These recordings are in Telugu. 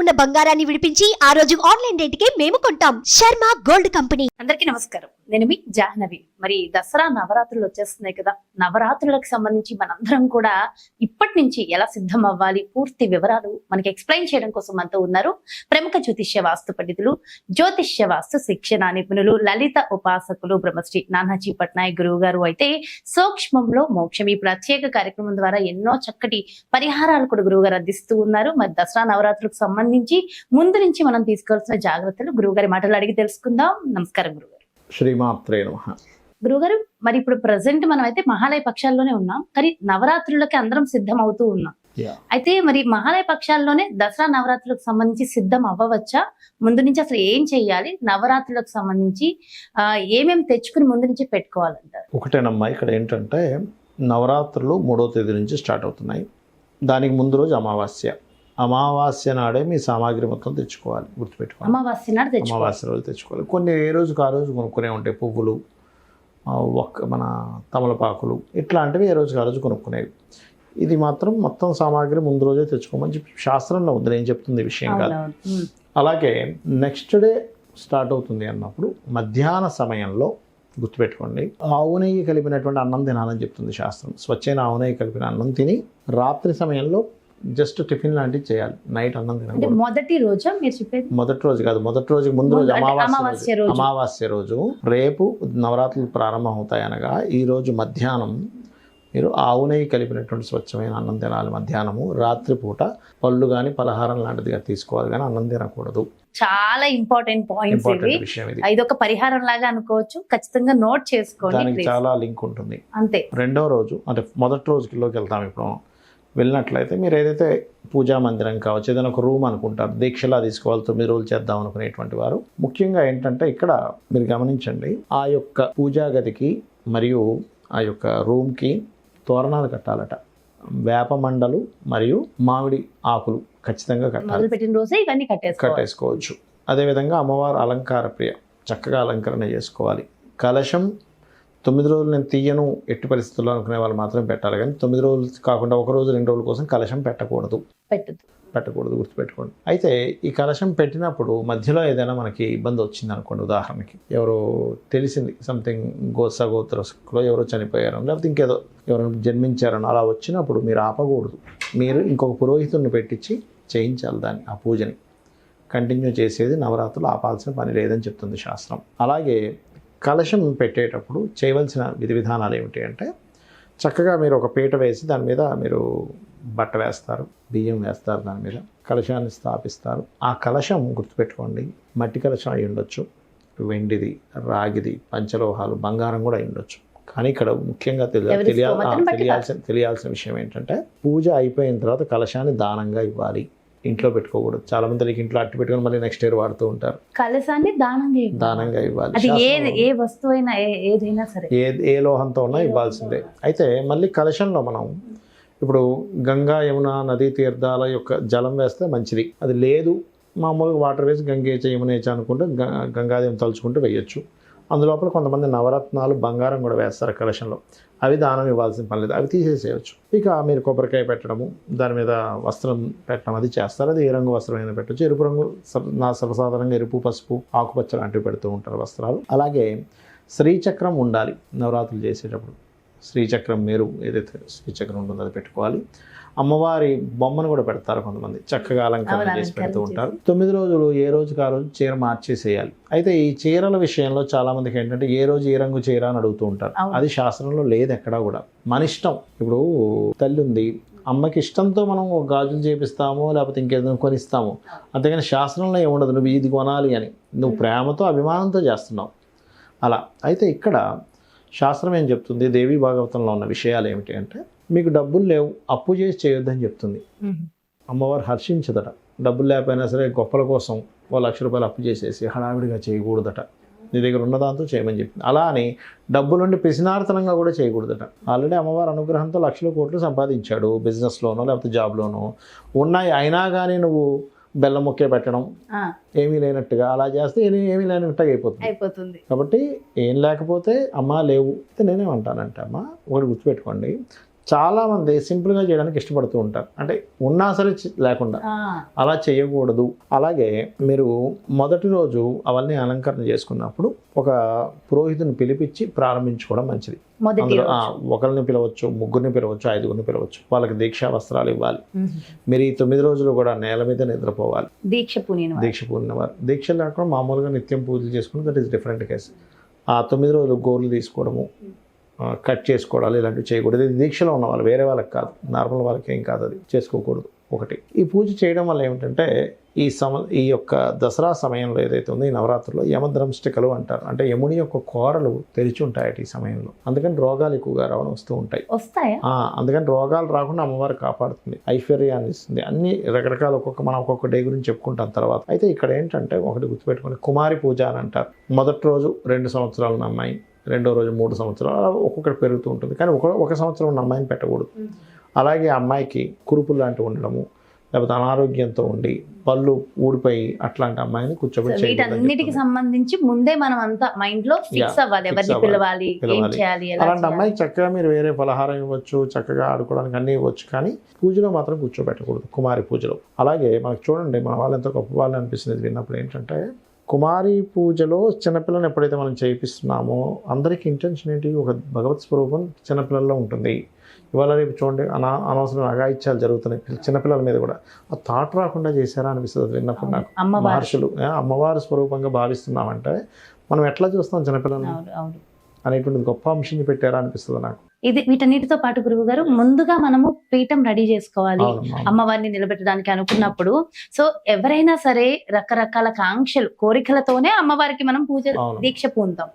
ఉన్న బంగారాన్ని విడిపించి ఆ రోజు ఆన్లైన్ రేటుకే మేము కొంటాం. Sharma gold company. అందరికీ నమస్కారం. నేను మీ జాహ్నవి. మరి దసరా నవరాత్రులు వచ్చేస్తున్నాయి కదా. నవరాత్రులకు సంబంధించి మనందరం కూడా ఇప్పటి నుంచి ఎలా సిద్ధం అవ్వాలి పూర్తి వివరాలు మనకి ఎక్స్ప్లెయిన్ చేయడం కోసం మనతో ఉన్నారు ప్రముఖ జ్యోతిష్య వాస్తు పండితులు జ్యోతిష్య వాస్తు శిక్షణ నిపుణులు లలిత ఉపాసకులు బ్రహ్మశ్రీ నానాజీ పట్నాయక్ గురువు గారు అయితే సూక్ష్మంలో మోక్షం. ఈ ప్రత్యేక కార్యక్రమం ద్వారా ఎన్నో చక్కటి పరిహారాలు కూడా గురువు గారు అందిస్తూ ఉన్నారు. మరి దసరా నవరాత్రులకు సంబంధించి ముందు నుంచి మనం తీసుకోవాల్సిన జాగ్రత్తలు గురువు గారి మాటలు అడిగి తెలుసుకుందాం. నమస్కారం గురుగారు శ్రీమాత్రే నమ. గురుగారు మరి ఇప్పుడు ప్రజెంట్ మనం అయితే మహాలయ పక్షాల్లోనే ఉన్నాం. కానీ నవరాత్రులకి అందరం సిద్ధం అవుతూ ఉన్నాం. అయితే మరి మహాలయ పక్షాల్లోనే దసరా నవరాత్రులకు సంబంధించి సిద్ధం అవ్వవచ్చా? ముందు నుంచి అసలు ఏం చెయ్యాలి నవరాత్రులకు సంబంధించి ఆ, ఏమేమి తెచ్చుకుని ముందు నుంచి పెట్టుకోవాలంటారు? ఒకటేనమ్మా ఇక్కడ ఏంటంటే నవరాత్రులు మూడో తేదీ నుంచి స్టార్ట్ అవుతున్నాయి. దానికి ముందు రోజు అమావాస్య. అమావాస్య నాడే మీ సామాగ్రి మొత్తం తెచ్చుకోవాలి గుర్తుపెట్టుకోవాలి. అమావాస్య నాడు అమావాస్య రోజు తెచ్చుకోవాలి. కొన్ని ఏ రోజుకి ఆ రోజు కొనుక్కునే ఉంటాయి పువ్వులు ఒక్క మన తమలపాకులు ఇట్లాంటివి ఏ రోజుకి ఆ రోజు కొనుక్కునేవి. ఇది మాత్రం మొత్తం సామాగ్రి ముందు రోజే తెచ్చుకోమని చెప్పి శాస్త్రంలో ఉంది నేను చెప్తుంది విషయం కాదు. అలాగే నెక్స్ట్ డే స్టార్ట్ అవుతుంది అన్నప్పుడు మధ్యాహ్న సమయంలో గుర్తుపెట్టుకోండి ఆవు నెయ్యి కలిపినటువంటి అన్నం తినాలని చెప్తుంది శాస్త్రం. స్వచ్ఛైన ఆవు నెయ్యి కలిపిన అన్నం తిని రాత్రి సమయంలో జస్ట్ టిఫిన్ లాంటివి చేయాలి. నైట్ అన్నం తినకూడదు. మొదటి రోజా మీరు చెప్పేది? మొదటి రోజు కాదు మొదటి రోజు ముందు రోజు అమావాస్య అమావాస్య రోజు. రోజు. అమావాస్య రోజు. రేపు నవరాత్రులు ప్రారంభం అవుతాయి అనగా ఈ రోజు మధ్యాహ్నం మీరు ఆవు నెయ్యి కలిపినటువంటి స్వచ్ఛమైన అన్నం తినాలి మధ్యాహ్నము రాత్రిపూట పళ్ళు కానీ పలహారం లాంటిదిగా తీసుకోవాలి కానీ అన్నం తినకూడదు. చాలా ఇంపార్టెంట్ పాయింట్స్ ఇవి. ఇంపార్టెంట్ విషయం ఇది. ఒక పరిహారం లాగా అనుకోవచ్చు. ఖచ్చితంగా నోట్ చేసుకోండి please. చాలా లింక్ ఉంటుంది. అంతే. రెండో రోజు అంటే మొదటి రోజుకిలోకి వెళ్తాం ఇప్పుడు. వెళ్ళినట్లయితే మీరు ఏదైతే పూజా మందిరం కావచ్చు ఏదైనా ఒక రూమ్ అనుకుంటారు దీక్షలా తీసుకోవాలి తొమ్మిది రోజులు చేద్దాం అనుకునేటువంటి వారు. ముఖ్యంగా ఏంటంటే ఇక్కడ మీరు గమనించండి ఆ యొక్క పూజా గదికి మరియు ఆ యొక్క రూమ్కి తోరణాలు కట్టాలట. వేప మండలు మరియు మామిడి ఆకులు ఖచ్చితంగా కట్టాలి. రోజే ఇవన్నీ కట్టేసుకోవచ్చు. అదేవిధంగా అమ్మవారు అలంకార ప్రియ చక్కగా అలంకరణ చేసుకోవాలి. కలశం తొమ్మిది రోజులు నేను తీయను ఎట్టి పరిస్థితుల్లో అనుకునే వాళ్ళు మాత్రమే పెట్టాలి. కానీ తొమ్మిది రోజులు కాకుండా ఒక రోజు రెండు రోజుల కోసం కలశం పెట్టకూడదు. పెట్టదు. పెట్టకూడదు గుర్తుపెట్టుకోండి. అయితే ఈ కలశం పెట్టినప్పుడు మధ్యలో ఏదైనా మనకి ఇబ్బంది వచ్చింది అనుకోండి ఉదాహరణకి. ఎవరో తెలిసింది సంథింగ్ గోసగోత్రలో ఎవరో చనిపోయారు లేకపోతే ఇంకేదో ఎవరు జన్మించారని అలా వచ్చినప్పుడు మీరు ఆపకూడదు. మీరు ఇంకొక పురోహితుడిని పెట్టించి చేయించాలి దాన్ని ఆ పూజని. కంటిన్యూ చేసేది నవరాత్రులు ఆపాల్సిన పని లేదని చెప్తుంది శాస్త్రం. అలాగే కలశం పెట్టేటప్పుడు చేయవలసిన విధి విధానాలు ఏమిటి అంటే చక్కగా మీరు ఒక పీట వేసి దాని మీద మీరు బట్ట వేస్తారు బియ్యం వేస్తారు దాని మీద కలశాన్ని స్థాపిస్తారు. ఆ కలశం గుర్తుపెట్టుకోండి మట్టి కలశం అయి ఉండొచ్చు వెండిది రాగిది పంచలోహాలు బంగారం కూడా అయి ఉండొచ్చు. కానీ ఇక్కడ ముఖ్యంగా తెలియాల్సిన తెలియాల్సిన విషయం ఏంటంటే పూజ అయిపోయిన తర్వాత కలశాన్ని దానంగా ఇవ్వాలి. ఇంట్లో పెట్టుకోకూడదు. చాలా మంది ఇంట్లో అట్టి పెట్టుకొని మళ్ళీ నెక్స్ట్ ఇయర్ వాడుతూ ఉంటారు. కలశాన్ని దానం చేయాలి దానంగా ఇవ్వాలి. అది ఏ వస్తువు అయినా ఏదైనా సరే. ఏ ఏ లోహంతో ఉన్నా ఇవ్వాల్సిందే. అయితే మళ్ళీ కలశంలో మనం ఇప్పుడు గంగా యమున నదీ తీర్థాల యొక్క జలం వేస్తే మంచిది. అది లేదు మామూలుగా వాటర్ వేసి గంగేచ యమునేచ అనుకుంటే గంగాదేవి తలుచుకుంటూ వేయొచ్చు. అందులోపల కొంతమంది నవరత్నాలు బంగారం కూడా వేస్తారు కలెక్షన్లో. అవి దానం ఇవ్వాల్సిన పని లేదు. అవి తీసేసేయచ్చు. ఇక మీరు కొబ్బరికాయ పెట్టడము దాని మీద వస్త్రం పెట్టడం అది చేస్తారు. అది ఏ రంగు వస్త్రం అయినా పెట్టచ్చు. ఎరుపు రంగు సర్- నా సర్వసాధారణంగా ఎరుపు పసుపు ఆకుపచ్చ లాంటివి పెడుతూ ఉంటారు వస్త్రాలు. అలాగే శ్రీచక్రం ఉండాలి నవరాత్రులు చేసేటప్పుడు. శ్రీచక్రం మీరు ఏదైతే శ్రీచక్రం ఉంటుందో అది పెట్టుకోవాలి. అమ్మవారి బొమ్మను కూడా పెడతారు కొంతమంది. చక్కగా అలంకరణ చేసి పెడుతూ ఉంటారు. తొమ్మిది రోజులు ఏ రోజుకి ఆ రోజు చీర మార్చేసేయాలి. అయితే ఈ చీరల విషయంలో చాలా మందికి ఏంటంటే ఏ రోజు ఏ రంగు చీర అని అడుగుతూ ఉంటారు. అది శాస్త్రంలో లేదు ఎక్కడా కూడా. మన ఇష్టం. ఇప్పుడు తల్లి ఉంది. అమ్మకి ఇష్టంతో మనం ఒక గాజులు చేపిస్తాము లేకపోతే ఇంకేదైనా కొనిస్తాము. అంతేగాని శాస్త్రంలో ఏముండదు. నువ్వు ఇది కొనాలి అని. నువ్వు ప్రేమతో అభిమానంతో చేస్తున్నావు. అలా. అయితే ఇక్కడ శాస్త్రం ఏం చెప్తుంది? దేవి భాగవతంలో ఉన్న విషయాలు ఏమిటి అంటే మీకు డబ్బులు లేవు అప్పు చేసి చేయొద్దని చెప్తుంది. అమ్మవారు హర్షించదట. డబ్బులు లేకపోయినా సరే గొప్పల కోసం ఓ లక్ష రూపాయలు అప్పు చేసేసి హడావిడిగా చేయకూడదట. నీ దగ్గర ఉన్న దాంతో చేయమని చెప్పింది అలా అని డబ్బులుండి పిసినార్తనంగా కూడా చేయకూడదట. ఆల్రెడీ అమ్మవారి అనుగ్రహంతో లక్షల కోట్లు సంపాదించాడు బిజినెస్లోనో లేకపోతే జాబ్లోనో ఉన్నాయి అయినా కానీ నువ్వు బెల్లం ముక్కే పెట్టడం ఏమీ లేనట్టుగా అలా చేస్తే ఏమీ- ఏమీ లేనట్టుగా అయిపోతుంది. అయిపోతుంది. కాబట్టి ఏం లేకపోతే అమ్మ లేవు. అయితే నేనేమంటానంటే అమ్మ ఒకటి గుర్తుపెట్టుకోండి. చాలామంది సింపుల్గా చేయడానికి ఇష్టపడుతూ ఉంటారు. అంటే ఉన్నా సరే లేకుండా అలా చేయకూడదు. అలాగే మీరు మొదటి రోజు అవన్నీ అలంకరణ చేసుకున్నప్పుడు ఒక పురోహితుని పిలిపించి ప్రారంభించుకోవడం మంచిది. అందులో. ఒకరిని పిలవచ్చు ముగ్గురిని పిలవచ్చు ఐదుగురిని పిలవచ్చు. వాళ్ళకి దీక్షా వస్త్రాలు ఇవ్వాలి. మీరు ఈ తొమ్మిది రోజులు కూడా నేల మీద నిద్రపోవాలి. దీక్ష పూనిన వారు. దీక్ష పూర్ణివారు దీక్ష లేకుండా మామూలుగా నిత్యం పూజలు చేసుకుని దట్ ఈస్ డిఫరెంట్ కేసు ఆ తొమ్మిది రోజులు గోర్లు తీసుకోవడము కట్ చేసుకోవడాలు ఇలాంటివి చేయకూడదు. ఇది దీక్షలో ఉన్న వాళ్ళు వేరే వాళ్ళకి కాదు. నార్మల్ వాళ్ళకి ఏం కాదు అది. చేసుకోకూడదు. ఒకటి. ఈ పూజ చేయడం వల్ల ఏమిటంటే ఈ సమ ఈ యొక్క దసరా సమయంలో ఏదైతే ఉందో ఈ నవరాత్రుల్లో యమద్రంష్టికలు అంటారు. అంటే యముని యొక్క కోరలు తెరిచి ఉంటాయట ఈ సమయంలో. అందుకని రోగాలు ఎక్కువగా రావడం వస్తూ ఉంటాయి. అందుకని రోగాలు రాకుండా అమ్మవారు కాపాడుతుంది. ఐశ్వర్యాన్ని ఇస్తుంది. అన్ని రకరకాల ఒక్కొక్క మనం ఒక్కొక్క డే గురించి చెప్పుకుంటాం తర్వాత. అయితే ఇక్కడ ఏంటంటే ఒకటి గుర్తుపెట్టుకోండి. కుమారి పూజ అని అంటారు. మొదటి రోజు రెండు సంవత్సరాలు అమ్మాయి రెండో రోజు మూడు సంవత్సరాలు అలా ఒక్కొక్కటి పెరుగుతూ ఉంటుంది. కానీ ఒక ఒక సంవత్సరం ఉన్న అమ్మాయిని పెట్టకూడదు. అలాగే ఆ అమ్మాయికి కురుపులు లాంటివి ఉండడము లేకపోతే అనారోగ్యంతో ఉండి పళ్ళు ఊడిపోయి అట్లాంటి అమ్మాయిని కూర్చోబెట్టి వీటన్నిటికి. సంబంధించి ముందే మనం అంతా మైండ్లో ఫిక్స్ అవ్వాలి. ఎవరిని పిలవాలి. చేయాలి అలాంటి. అమ్మాయి చక్కగా మీరు వేరే పలహారం ఇవ్వచ్చు చక్కగా ఆడుకోవడానికి అన్నీ ఇవ్వచ్చు. కానీ పూజలో మాత్రం కూర్చోబెట్టకూడదు కుమారి పూజలో. అలాగే మనకు చూడండి మన వాళ్ళు ఎంత గొప్ప వాళ్ళు అనిపిస్తుంది. విన్నప్పుడు ఏంటంటే కుమారి పూజలో చిన్నపిల్లని ఎప్పుడైతే మనం చేయిస్తున్నామో అందరికీ ఇంటెన్షన్ ఏంటి? ఒక భగవత్ స్వరూపం చిన్నపిల్లల్లో ఉంటుంది. ఇవాళ రేపు చూడండి అనా అనవసరం అగాయిత్యాలు జరుగుతున్నాయి చిన్నపిల్లల మీద కూడా. ఆ థాట్ రాకుండా చేశారా అనిపిస్తుంది విన్నప్పుడు నాకు. మహర్షులు అమ్మవారి స్వరూపంగా భావిస్తున్నామంటే మనం ఎట్లా చూస్తాం చిన్నపిల్లల్ని? అవును. అనేటువంటిది గొప్ప అంశాన్ని పెట్టారా అనిపిస్తుంది నాకు. ఇది వీటన్నిటితో పాటు గురువు గారు ముందుగా మనము పీఠం రెడీ చేసుకోవాలి. అమ్మవారిని నిలబెట్టడానికి అనుకున్నప్పుడు. సో ఎవరైనా సరే రకరకాల కాంక్షలు కోరికలతోనే అమ్మవారికి మనం పూజ. దీక్ష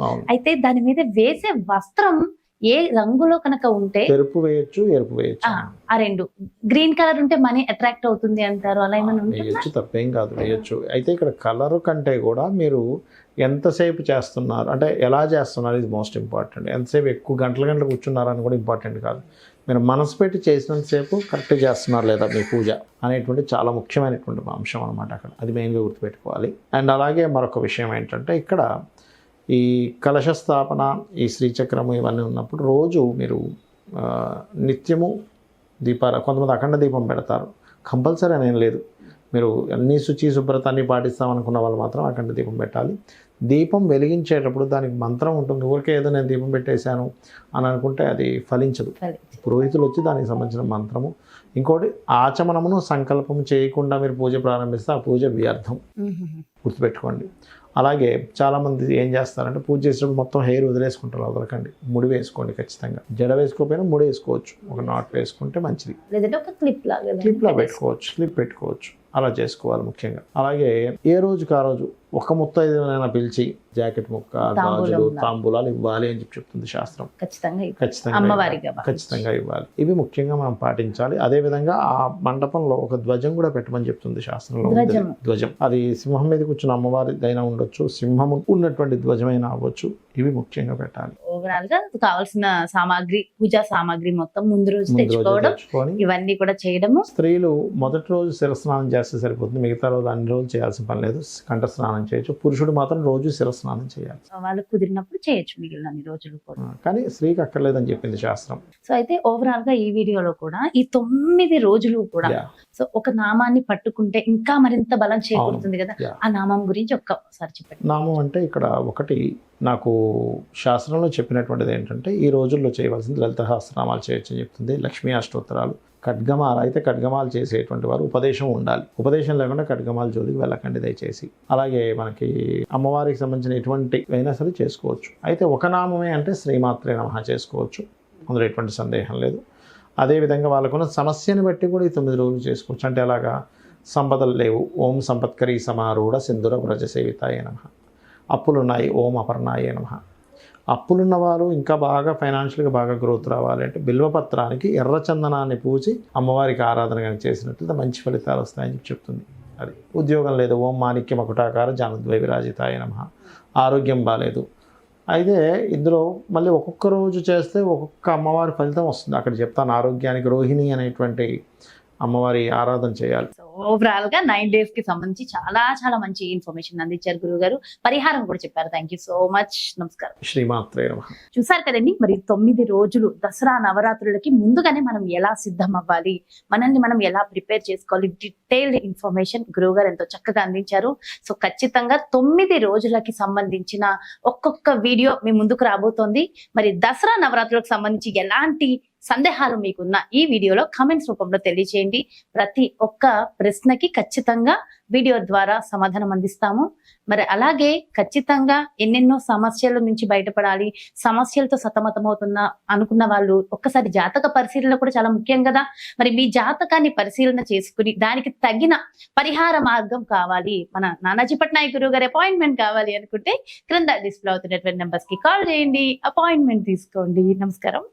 అవును. అయితే దాని మీద వేసే వస్త్రం ఏ రంగులో కనుక ఉంటే తెలుపు వేయచ్చు ఎరుపు వేయచ్చు. ఆ, రెండు. గ్రీన్ కలర్ ఉంటే మనీ అట్రాక్ట్ అవుతుంది అంటారు అలా ఏమైనా వేయచ్చు తప్పేం కాదు వేయచ్చు. అయితే ఇక్కడ కలర్ కంటే కూడా మీరు ఎంతసేపు చేస్తున్నారు? అంటే ఎలా చేస్తున్నారు? ఇది మోస్ట్ ఇంపార్టెంట్. ఎంతసేపు ఎక్కువ గంటల గంటలు కూర్చున్నారని కూడా ఇంపార్టెంట్ కాదు. మీరు మనసు పెట్టి చేసినంతసేపు కరెక్ట్ చేస్తున్నారు లేదా మీ పూజ అనేటువంటి చాలా ముఖ్యమైనటువంటి అంశం అనమాట అక్కడ. అది మెయిన్గా గుర్తుపెట్టుకోవాలి. అండ్ అలాగే మరొక విషయం ఏంటంటే ఇక్కడ ఈ కలశ స్థాపన ఈ శ్రీచక్రము ఇవన్నీ ఉన్నప్పుడు రోజు మీరు నిత్యము దీపాల కొంతమంది అఖండ దీపం పెడతారు. కంపల్సరీ అనేం లేదు. మీరు అన్ని శుచి శుభ్రత అన్ని పాటిస్తామనుకున్న వాళ్ళు మాత్రం అఖండ దీపం పెట్టాలి. దీపం వెలిగించేటప్పుడు దానికి మంత్రం ఉంటుంది. ఊరికే ఏదో నేను దీపం పెట్టేశాను అని అనుకుంటే అది ఫలించదు. పురోహితులు వచ్చి దానికి సంబంధించిన మంత్రము. ఇంకోటి ఆచమనమును సంకల్పము చేయకుండా మీరు పూజ ప్రారంభిస్తే ఆ పూజ వ్యర్థం. గుర్తుపెట్టుకోండి. అలాగే చాలామంది ఏం చేస్తారంటే పూజ చేసేటప్పుడు మొత్తం హెయిర్ వదిలేసుకుంటారు వదలకండి ముడి వేసుకోండి ఖచ్చితంగా. జడ వేసుకోకపోయినా ముడి వేసుకోవచ్చు. ఒక నాట్ వేసుకుంటే మంచిది. లేదంటే ఒక క్లిప్ లాగా క్లిప్లో పెట్టుకోవచ్చు. క్లిప్ పెట్టుకోవచ్చు. అలా చేసుకోవాలి ముఖ్యంగా అలాగే ఏ రోజుకి ఆ రోజు ఒక ముత్తైదునైనా పిలిచి జాకెట్ ముక్క గాజులు. తాంబూలాలు ఇవ్వాలి అని చెప్పి చెప్తుంది శాస్త్రం ఖచ్చితంగా ఇవ్వాలి. ఖచ్చితంగా. ఖచ్చితంగా ఇవ్వాలి ఇవి ముఖ్యంగా మనం పాటించాలి అదే విధంగా ఆ మండపంలో ఒక ధ్వజం కూడా పెట్టమని చెప్తుంది శాస్త్రంలో. ధ్వజం అది సింహం మీద కూర్చున్న అమ్మవారిదైనా ఉండొచ్చు సింహము ఉన్నటువంటి ధ్వజమైనా అవ్వచ్చు ఇవి ముఖ్యంగా పెట్టాలి ఓవరాల్గా కావాల్సిన సామాగ్రి పూజా సామాగ్రి మొత్తం ముందు రోజు తెచ్చుకోవడం ఇవన్నీ కూడా చేయడము. స్త్రీలు మొదటి రోజు శిరస్నానం చేస్తే సరిపోతుంది. మిగతా రోజు అన్ని రోజులు చేయాల్సిన పని లేదు. కంఠ స్నానం చేయొచ్చు. పురుషుడు మాత్రం రోజు శిరస్నానం చేయాలి. వాళ్ళు కుదిరినప్పుడు చేయొచ్చు మిగిలిన అన్ని రోజులు కూడా. కానీ స్త్రీకి అక్కర్లేదని చెప్పింది శాస్త్రం. సో అయితే ఓవరాల్గా ఈ వీడియోలో కూడా ఈ తొమ్మిది రోజులు కూడా. సో ఒక నామాన్ని పట్టుకుంటే ఇంకా మరింత బలం చేకూరుతుంది కదా. ఆ నామం గురించి ఒక్కసారి చెప్పండి. నామం అంటే ఇక్కడ ఒకటి నాకు శాస్త్రంలో చెప్పినటువంటిది ఏంటంటే ఈ రోజుల్లో చేయవలసింది లలిత సహస్రనామాలు చేయొచ్చు చెప్తుంది లక్ష్మీ అష్టోత్తరాలు ఖడ్గమాలు అయితే ఖడ్గమాలు చేసేటువంటి వారు ఉపదేశం ఉండాలి. ఉపదేశం లేకుండా ఖడ్గమాల జోలికి వెళ్ళకండి దయచేసి. అలాగే మనకి అమ్మవారికి సంబంధించిన ఎటువంటి అయినా సరే చేసుకోవచ్చు. అయితే ఒక నామమే అంటే శ్రీమాత్రే నమ చేసుకోవచ్చు. అందులో ఎటువంటి సందేహం లేదు. అదేవిధంగా వాళ్ళకున్న సమస్యను బట్టి కూడా ఈ తొమ్మిది రోజులు చేసుకోవచ్చు. అంటే అలాగా సంపదలు లేవు. ఓం సంపత్కరీ సమారూఢ సింధుర వ్రజ సేవితాయ నమ. అప్పులున్నాయి. ఓం అపర్ణాయే నమ. అప్పులున్న వారు ఇంకా బాగా ఫైనాన్షియల్గా బాగా గ్రోత్ రావాలి అంటే బిల్వపత్రానికి ఎర్ర చందనాన్ని పూచి అమ్మవారికి ఆరాధన కానీ చేసినట్లయితే మంచి ఫలితాలు వస్తాయని చెప్పి చెప్తుంది. అది ఉద్యోగం లేదు. ఓం మాణిక్య మకుటాకార జానద్వై విరాజితాయ నమ. ఆరోగ్యం బాగాలేదు అయితే ఇందులో మళ్ళీ ఒక్కొక్క రోజు చేస్తే ఒక్కొక్క అమ్మవారి ఫలితం వస్తుంది. అక్కడ చెప్తాను ఆరోగ్యానికి రోహిణి అనేటువంటి అమ్మవారి ఆరాధన చేయాలి. ఓవరాల్గా నైన్ డేస్కి సంబంధించి చాలా చాలా మంచి ఇన్ఫర్మేషన్ అందించారు గురువు గారు పరిహారం కూడా చెప్పారు. థ్యాంక్ సో మచ్ నమస్కారం. శ్రీమాత్రే చూసారు కదండి మరి తొమ్మిది రోజులు దసరా నవరాత్రులకి ముందుగానే మనం ఎలా సిద్ధం అవ్వాలి మనల్ని మనం ఎలా ప్రిపేర్ చేసుకోవాలి డీటెయిల్డ్ ఇన్ఫర్మేషన్ గురువు గారు ఎంతో చక్కగా అందించారు. సో ఖచ్చితంగా తొమ్మిది రోజులకి సంబంధించిన ఒక్కొక్క వీడియో మీ ముందుకు రాబోతోంది. మరి దసరా నవరాత్రులకు సంబంధించి ఎలాంటి సందేహాలు మీకున్న ఈ వీడియోలో కామెంట్స్ రూపంలో తెలియజేయండి ప్రతి ఒక్క ప్రశ్నకి ఖచ్చితంగా వీడియో ద్వారా సమాధానం అందిస్తాము. మరి అలాగే ఖచ్చితంగా ఎన్నెన్నో సమస్యల నుంచి బయటపడాలి. సమస్యలతో సతమతమవుతున్న అనుకున్న వాళ్ళు ఒక్కసారి జాతక పరిశీలన కూడా చాలా ముఖ్యం కదా. మరి మీ జాతకాన్ని పరిశీలన చేసుకుని దానికి తగిన పరిహార మార్గం కావాలి. మన నానాజీ పట్నాయక్ గురువు గారి అపాయింట్మెంట్ కావాలి అనుకుంటే క్రింద డిస్ప్లే అవుతున్నటువంటి నెంబర్స్కి కాల్ చేయండి. అపాయింట్మెంట్ తీసుకోండి. నమస్కారం.